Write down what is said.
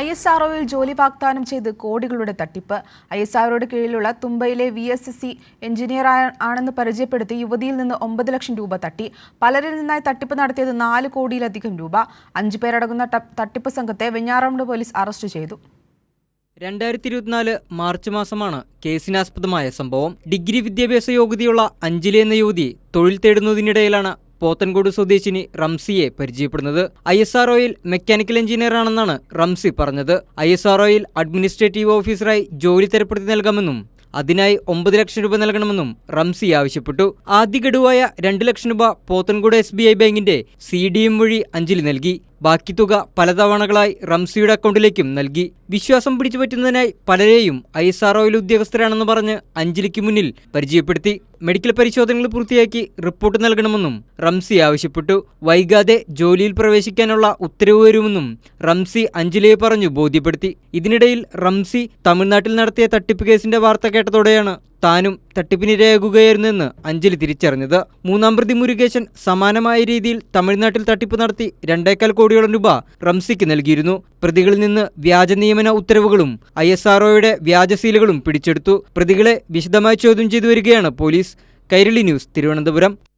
I S R ഒയിൽ ജോലി വാഗ്ദാനം ചെയ്ത് കോടികളുടെ തട്ടിപ്പ്. ഐ എസ് ആർഒയുടെ കീഴിലുള്ള തുമ്പയിലെ V S S C engineer ആണെന്ന് പരിചയപ്പെടുത്തി യുവതിയിൽ നിന്ന് ഒമ്പത് ലക്ഷം രൂപ തട്ടി. പലരിൽ നിന്നായി തട്ടിപ്പ് നടത്തിയത് നാല് കോടിയിലധികം രൂപ. അഞ്ചു പേരടങ്ങുന്ന തട്ടിപ്പ് സംഘത്തെ വെഞ്ഞാറമൂട് പോലീസ് അറസ്റ്റ് ചെയ്തു. രണ്ടായിരത്തി ഇരുപത്തിനാല് മാർച്ച് മാസമാണ് കേസിനാസ്പദമായ സംഭവം. ഡിഗ്രി വിദ്യാഭ്യാസ യോഗ്യതയുള്ള അഞ്ജലി എന്ന യുവതി തൊഴിൽ തേടുന്നതിനിടയിലാണ് പോത്തൻകോട് സ്വദേശിനി റംസിയെ പരിചയപ്പെടുന്നത്. I S R mechanical engineer ആണെന്നാണ് റംസി പറഞ്ഞത്. ഐ എസ് ആർ അഡ്മിനിസ്ട്രേറ്റീവ് ഓഫീസറായി ജോലി തരപ്പെടുത്തി നൽകാമെന്നും അതിനായി ഒമ്പത് ലക്ഷം രൂപ നൽകണമെന്നും റംസി ആവശ്യപ്പെട്ടു. ആദ്യ ഗഡുവായ രണ്ട് ലക്ഷം രൂപ പോത്തൻകോട് എസ് ബി ഐ ബാങ്കിന്റെ സി ഡി എം വഴി അഞ്ജലി നൽകി. ബാക്കി തുക പലതവണകളായി റംസിയുടെ അക്കൗണ്ടിലേക്കും നൽകി. വിശ്വാസം പിടിച്ചു പറ്റുന്നതിനായി പലരെയും ഐ എസ് ആർ ഉദ്യോഗസ്ഥരാണെന്ന് പറഞ്ഞ് അഞ്ജലിക്ക് മുന്നിൽ പരിചയപ്പെടുത്തി. മെഡിക്കൽ പരിശോധനകൾ പൂർത്തിയാക്കി റിപ്പോർട്ട് നൽകണമെന്നും റംസി ആവശ്യപ്പെട്ടു. വൈകാതെ ജോലിയിൽ പ്രവേശിക്കാനുള്ള ഉത്തരവ് വരുമെന്നും റംസി അഞ്ജലിയെ പറഞ്ഞു ബോധ്യപ്പെടുത്തി. ഇതിനിടയിൽ റംസി തമിഴ്നാട്ടിൽ നടത്തിയ തട്ടിപ്പ് കേസിന്റെ വാർത്ത കേട്ടതോടെയാണ് താനും തട്ടിപ്പിനിരയാകുകയായിരുന്നെന്ന് അഞ്ജലി തിരിച്ചറിഞ്ഞത്. മൂന്നാം പ്രതി മുരുകേശൻ സമാനമായ രീതിയിൽ തമിഴ്നാട്ടിൽ തട്ടിപ്പ് നടത്തി രണ്ടേക്കാൽ കോടിയോളം രൂപ റംസിക്ക് നൽകിയിരുന്നു. പ്രതികളിൽ നിന്ന് വ്യാജ നിയമന ഉത്തരവുകളും ഐ എസ് ആർഒയുടെ വ്യാജ സീലുകളും പിടിച്ചെടുത്തു. പ്രതികളെ വിശദമായി ചോദ്യം ചെയ്തു വരികയാണ് പോലീസ്. കൈരളി ന്യൂസ് തിരുവനന്തപുരം.